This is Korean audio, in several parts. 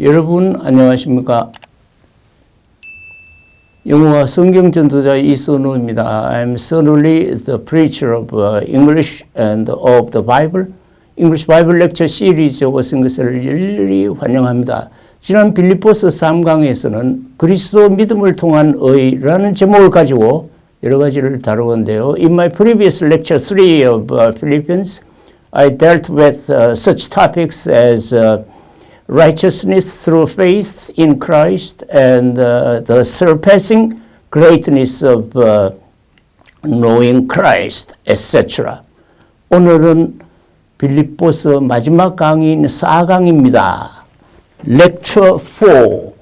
여러분 안녕하십니까? 영어와 성경 전도자 이선우입니다. I'm certainly the preacher of uh, English and of the Bible. English Bible Lecture 시리즈에 오신 것을 열렬히 환영합니다. 지난 빌립보서 3강에서는 그리스도 믿음을 통한 의라는 제목을 가지고 여러 가지를 다루었는데요. In my previous lecture 3 of uh, Philippians, I dealt with uh, such topics as uh, righteousness through faith in Christ and uh, the surpassing greatness of uh, knowing Christ, etc. 오늘은 빌립보서 마지막 강의인 4강입니다. Lecture 4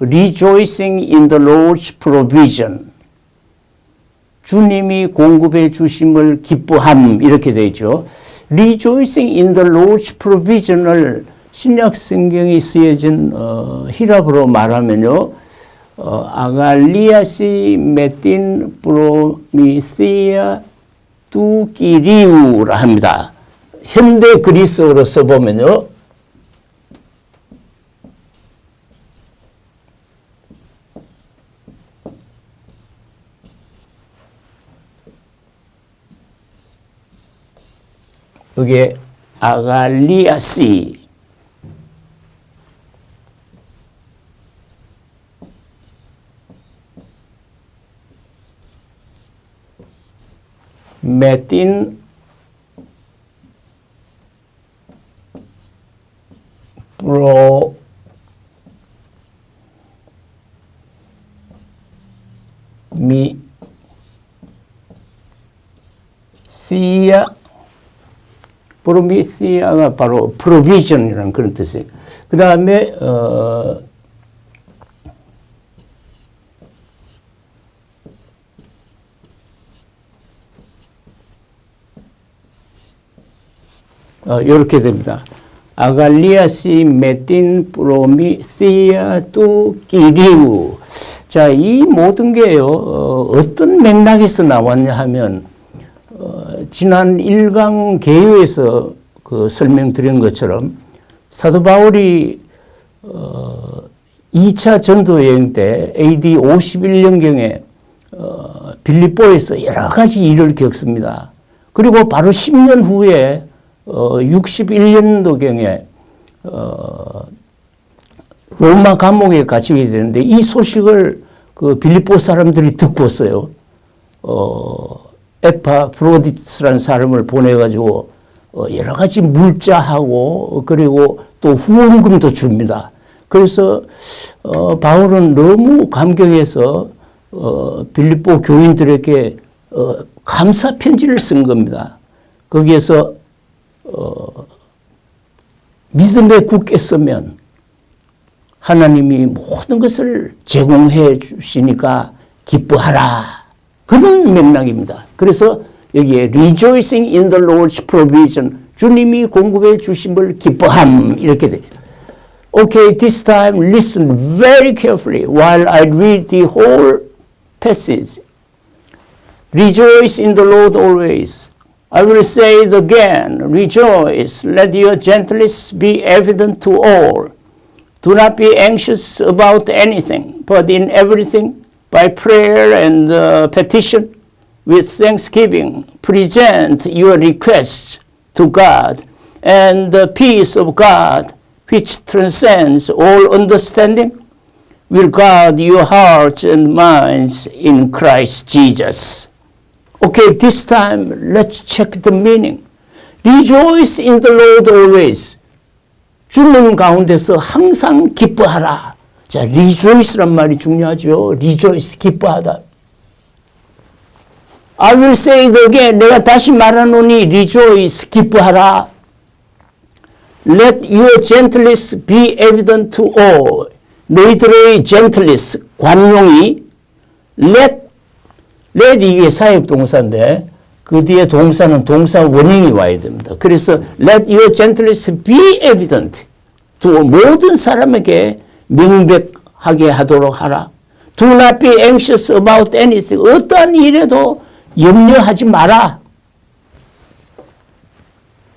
Rejoicing in the Lord's Provision 주님이 공급해 주심을 기뻐함 이렇게 되죠. Rejoicing in the Lord's provision을 신약 성경이 쓰여진 어, 히랍어로 말하면요. 어, 아갈리아시 메틴 프로미시아 뚜기리우라 합니다. 현대 그리스어로 써보면요. 여기에 아갈리아시 메틴 프로 미 시아 프로미시아가 바로 프로비전이라는 그런 뜻이에요. 그 다음에 어, 어, 이렇게 됩니다. 아갈리아시 메틴 프로미시아 뚜 기리우. 자, 이 모든 게요, 어, 어떤 맥락에서 나왔냐 하면, 어, 지난 1강 개요에서 그 설명드린 것처럼 사도 바울이 어, 2차 전도 여행 때 AD 51년경에 어, 빌립보에서 여러 가지 일을 겪습니다. 그리고 바로 10년 후에 어, 61년도경에 어, 로마 감옥에 갇히게 되는데 이 소식을 그 빌립보 사람들이 듣고서요. 어, 에파프로디스라는 사람을 보내가지고 어, 여러 가지 물자하고 그리고 또 후원금도 줍니다. 그래서 어, 바울은 너무 감격해서 어, 빌립보 교인들에게 어, 감사 편지를 쓴 겁니다. 거기에서 어, 믿음에 굳게 서면 하나님이 모든 것을 제공해 주시니까 기뻐하라. 그런 맥락입니다. 그래서 여기에 rejoicing in the Lord's provision 주님이 공급해 주심을 기뻐함 이렇게 됩니다. Okay, this time listen very carefully while I read the whole passage. Rejoice in the Lord always. I will say it again, rejoice. Let your gentleness be evident to all. Do not be anxious about anything, but in everything by prayer and uh, petition with thanksgiving present your requests to God and the peace of God which transcends all understanding will guard your hearts and minds in Christ Jesus. Okay, this time let's check the meaning. Rejoice in the Lord always. 주님 가운데서 항상 기뻐하라. 자, rejoice란 말이 중요하죠. rejoice, 기뻐하다. I will say it again. 내가 다시 말하노니 rejoice, 기뻐하라. Let your gentleness be evident to all. 너희들의 gentleness, 관용이 let, let 이게 사역 동사인데 그 뒤에 동사는 동사 원형이 와야 됩니다. 그래서 let your gentleness be evident to 모든 사람에게 명백하게 하도록 하라. Do not be anxious about anything. 어떠한 일에도 염려하지 마라.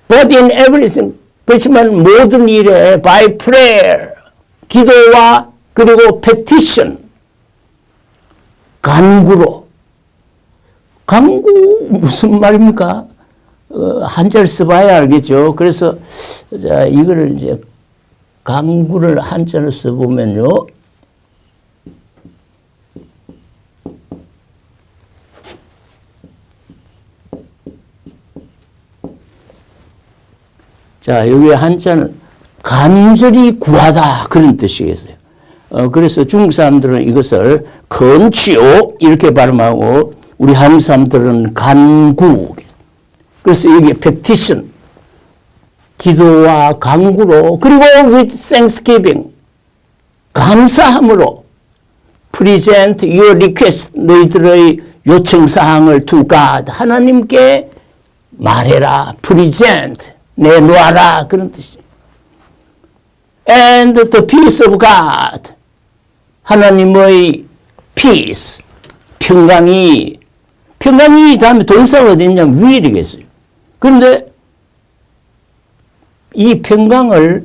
But in everything. 그렇지만 모든 일에 by prayer 기도와 그리고 petition 간구로 간구 무슨 말입니까? 어, 한자를 써봐야 알겠죠. 그래서 자 이거를 이제 간구를 한자로 써보면요. 자, 여기 한자는 간절히 구하다 그런 뜻이겠어요. 어, 그래서 중국 사람들은 이것을 건치오 이렇게 발음하고 우리 한국 사람들은 간구. 그래서 여기 petition 기도와 간구로 그리고 with thanksgiving 감사함으로 present your request 너희들의 요청 사항을 to God 하나님께 말해라 present 내놓아라 그런 뜻이에요. And the peace of God 하나님의 peace 평강이 평강이 다음에 동사가 어디 있냐면 will이겠어요. 그런데 이 평강을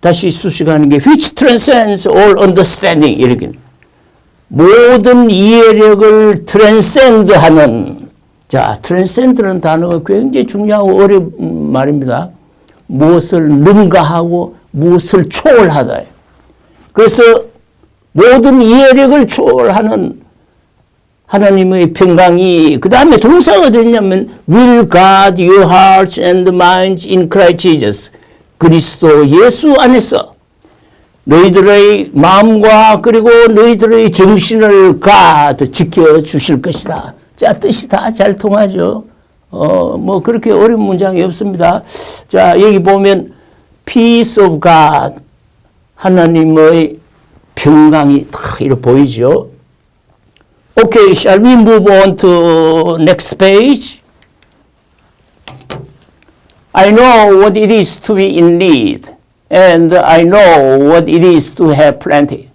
다시 수식하는 게 which transcends all understanding 이렇게 모든 이해력을 트랜센드하는 자 트랜센드는 단어가 굉장히 중요하고 어려운 말입니다. 무엇을 능가하고 무엇을 초월하다. 그래서 모든 이해력을 초월하는 하나님의 평강이 그 다음에 동사가 되냐면 will guard your hearts and minds in Christ Jesus 그리스도 예수 안에서 너희들의 마음과 그리고 너희들의 정신을 가드 지켜 주실 것이다. 자 뜻이 다 잘 통하죠. 어 뭐 그렇게 어려운 문장이 없습니다. 자 여기 보면 peace of God 하나님의 평강이 딱 이렇게 보이죠. Okay, shall we move on to next page? I know what it is to be in need, and I know what it is to have plenty.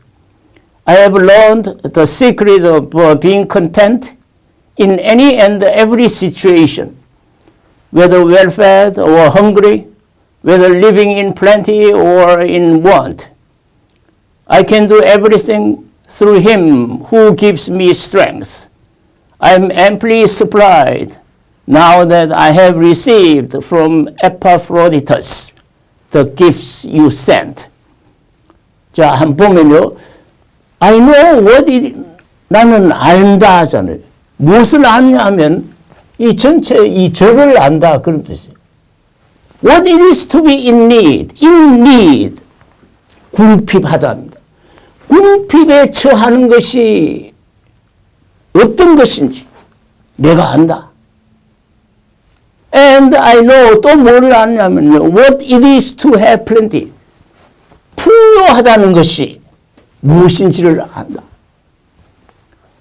I have learned the secret of uh, being content in any and every situation, whether well fed or hungry, whether living in plenty or in want. I can do everything through him who gives me strength. I am amply supplied now that I have received from Epaphroditus the gifts you sent. 자, 한번 보면요. I know what it, 나는 안다 하잖아요. 무엇을 아냐 하면 이 전체 이 저를 안다 그런 뜻이에요. What it is to be in need, in need. 궁핍하다입니다. 궁핍에 처하는 것이 어떤 것인지 내가 안다. And I know 또뭘 아냐면요. What it is to have plenty. 풍요하다는 것이 무엇인지를 안다.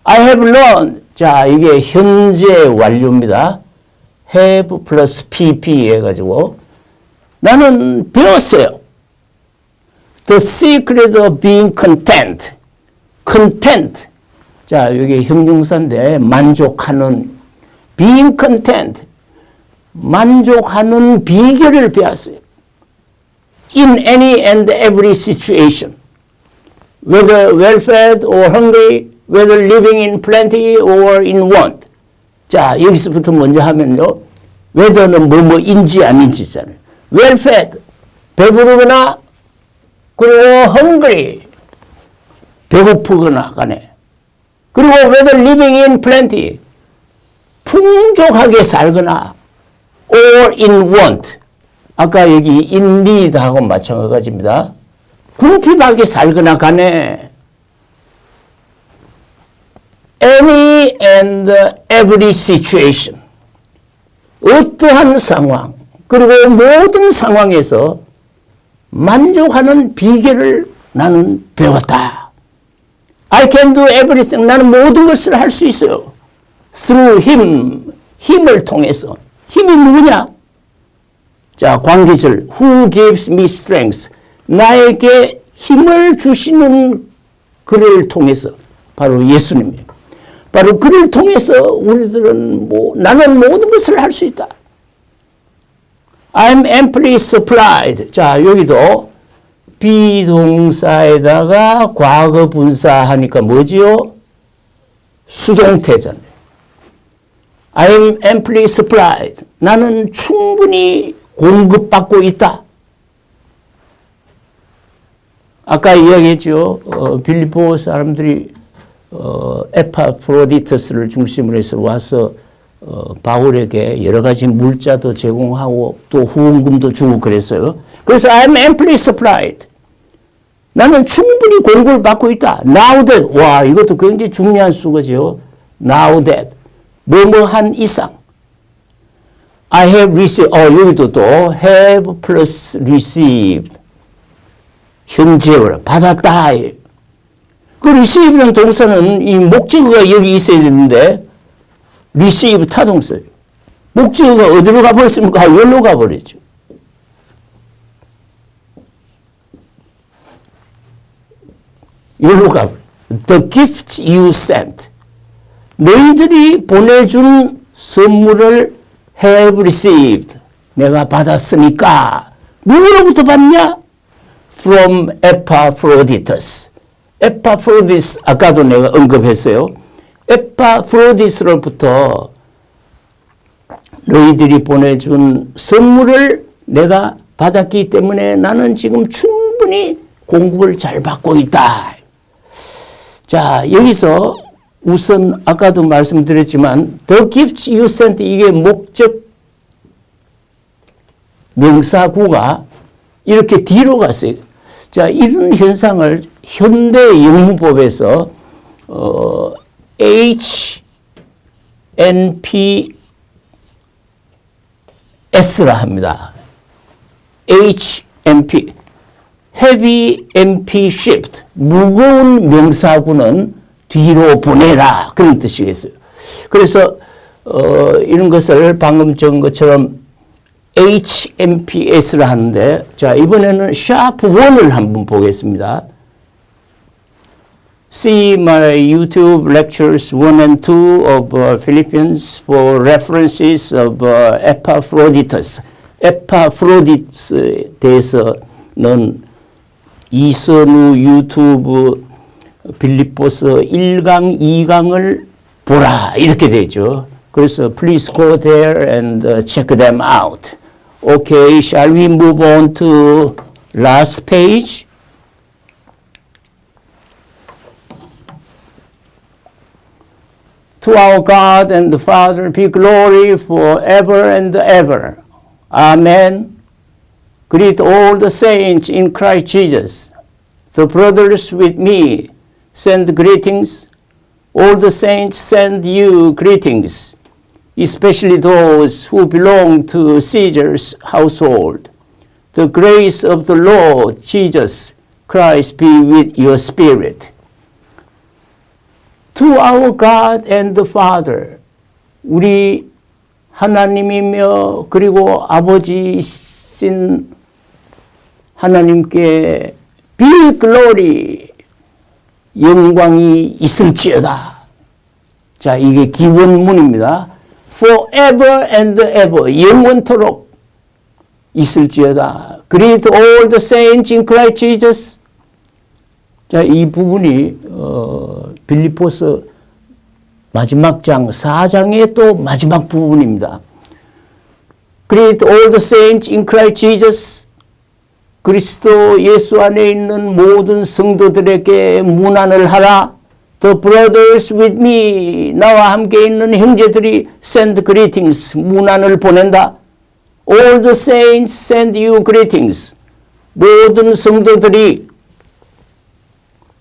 I have learned. 자, 이게 현재 완료입니다. have 플러스 pp 해가지고 나는 배웠어요. The secret of being content. content. 자, 여기 형용사인데 만족하는 being content. 만족하는 비결을 배웠어요. In any and every situation. Whether well-fed or hungry, whether living in plenty or in want. 자, 여기서부터 먼저 하면요. whether는 뭐뭐인지 아닌지잖아요. well-fed, 배부르거나 그리고 hungry, 배고프거나 간에. 그리고 whether living in plenty, 풍족하게 살거나 or in want. 아까 여기 in need하고 마찬가지입니다. 궁핍하게 살거나 간에 any and every situation. 어떠한 상황, 그리고 모든 상황에서 만족하는 비결을 나는 배웠다. I can do everything. 나는 모든 것을 할 수 있어요. Through him. 힘을 통해서. 힘이 누구냐? 자, 관계절. Who gives me strength? 나에게 힘을 주시는 그를 통해서. 바로 예수님이에요. 바로 그를 통해서 우리들은 뭐, 나는 모든 것을 할 수 있다. I'm amply supplied. 자, 여기도 비동사에다가 과거 분사하니까 뭐지요? 수동태잖아요. I'm amply supplied. 나는 충분히 공급받고 있다. 아까 이야기했죠. 어, 빌리포 사람들이 어, 에파프로디터스를 중심으로 해서 와서 어, 바울에게 여러 가지 물자도 제공하고 또 후원금도 주고 그랬어요. 그래서 I'm amply supplied. 나는 충분히 공급을 받고 있다. Now that 와 이것도 굉장히 중요한 수거죠. Now that 뭐뭐한 이상. I have received 어 여기도 또 have plus received 현재어로 받았다. 그 receive라는 동사는 이 목적어가 여기 있어야 되는데 receive 타동사예요. 목적어가 어디로 가버렸습니까? 여기로 가버렸죠. 여기로 가. The gift you sent. 너희들이 보내준 선물을 have received. 내가 받았으니까. 누구로부터 받냐? From Epaphroditus. 에파프로디스 아까도 내가 언급했어요. 에파프로디스로부터 너희들이 보내준 선물을 내가 받았기 때문에 나는 지금 충분히 공급을 잘 받고 있다. 자, 여기서 우선 아까도 말씀드렸지만 the gifts you sent 이게 목적 명사구가 이렇게 뒤로 갔어요. 자, 이런 현상을 현대 영문법에서 어, H N P S라 합니다. H N P heavy MP shift 무거운 명사구는 뒤로 보내라 그런 뜻이겠어요. 그래서 어, 이런 것을 방금 적은 것처럼 HMPS를 하는데 자 이번에는 샤프 1을 한번 보겠습니다. See my YouTube lectures 1 and 2 of uh, Philippians for references of uh, Epaphroditus. 에파프로디스에 대해서는 이선우 유튜브 빌립보서 1강, 2강을 보라 이렇게 되죠. 그래서 please go there and uh, check them out. Okay, shall we move on to last page? To our God and the Father be glory forever and ever. Amen. Greet all the saints in Christ Jesus. The brothers with me send greetings. All the saints send you greetings, especially those who belong to Caesar's household. The grace of the Lord Jesus Christ be with your spirit. To our God and the Father, 우리 하나님이며 그리고 아버지신 하나님께 be glory 영광이 있을지어다. 자, 이게 기원문입니다. forever and ever 영원토록 있을지어다. Greet all the saints in Christ Jesus. 자, 이 부분이 어, 빌리포스 마지막 장 4장의 또 마지막 부분입니다. Greet all the saints in Christ Jesus. 그리스도 예수 안에 있는 모든 성도들에게 문안을 하라. The brothers with me. 나와 함께 있는 형제들이 send greetings. 문안을 보낸다. All the saints send you greetings. 모든 성도들이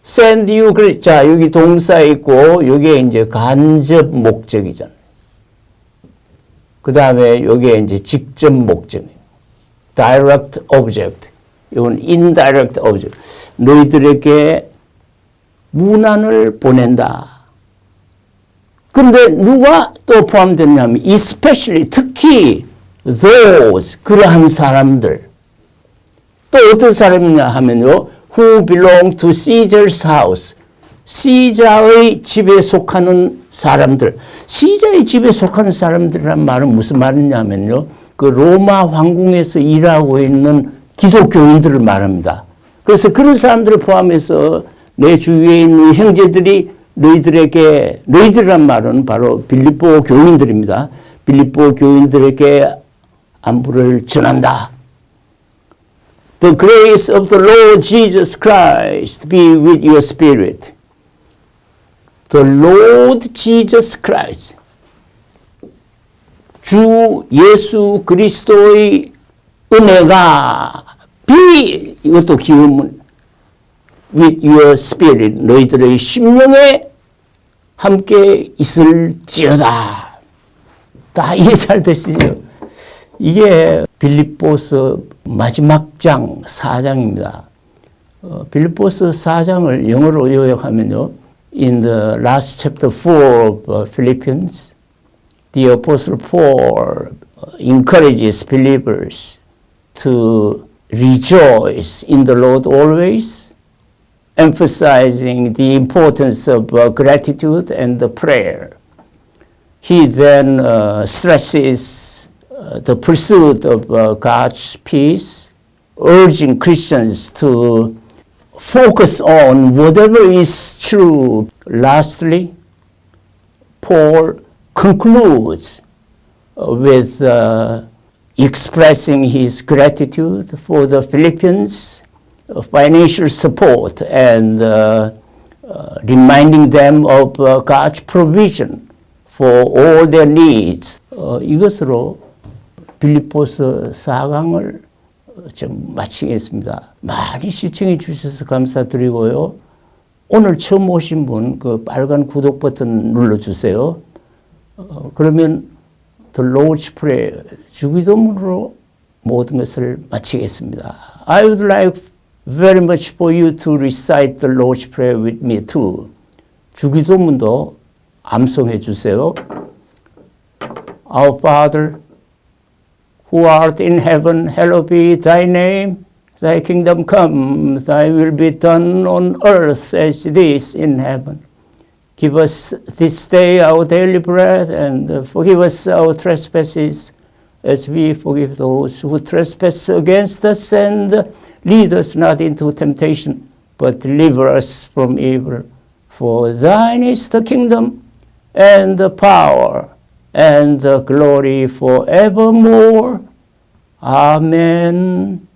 send you greet. 자, 여기 동사 있고, 여기에 이제 간접 목적이잖아요. 그 다음에 여기에 이제 직접 목적이에요. direct object. 이건 indirect object. 너희들에게 문안을 보낸다. 근데 누가 또 포함됐냐면 especially 특히 those 그러한 사람들 또 어떤 사람이냐 하면요 who belong to Caesar's house 시자의 집에 속하는 사람들 시자의 집에 속하는 사람들이란 말은 무슨 말이냐면요 그 로마 황궁에서 일하고 있는 기독교인들을 말합니다. 그래서 그런 사람들을 포함해서 내 주위에 있는 형제들이 너희들에게 너희들이란 말은 바로 빌립보 교인들입니다. 빌립보 교인들에게 안부를 전한다. The grace of the Lord Jesus Christ be with your spirit. The Lord Jesus Christ. 주 예수 그리스도의 은혜가 be 이것도 기운문 with your spirit 너희들의 심령에 함께 있을지어다. 다 이해 잘 되시죠? 이게 빌립보서 마지막 장 4장입니다. 어, 빌립보서 4장을 영어로 요약하면요. In the last chapter 4 of uh, Philippians, the apostle Paul encourages believers to rejoice in the Lord always, emphasizing the importance of uh, gratitude and the prayer. He then uh, stresses uh, the pursuit of uh, God's peace, urging Christians to focus on whatever is true. Lastly, Paul concludes uh, with uh, expressing his gratitude for the Philippines' uh, financial support and uh, uh, reminding them of uh, God's provision for all their needs. 어, 이것으로 빌립보서 4강을 좀 마치겠습니다. 많이 시청해 주셔서 감사드리고요. 오늘 처음 오신 분 그 빨간 구독 버튼 눌러주세요. 어, 그러면 Lord's Prayer 주기도문으로 모든 것을 마치겠습니다. I would like very much for you to recite the Lord's Prayer with me too. 주기도문도 암송해 주세요. Our Father, who art in heaven, hallowed be thy name. Thy kingdom come, thy will be done on earth as it is in heaven. Give us this day our daily bread and forgive us our trespasses as we forgive those who trespass against us and lead us not into temptation but deliver us from evil. For thine is the kingdom and the power and the glory forevermore. Amen.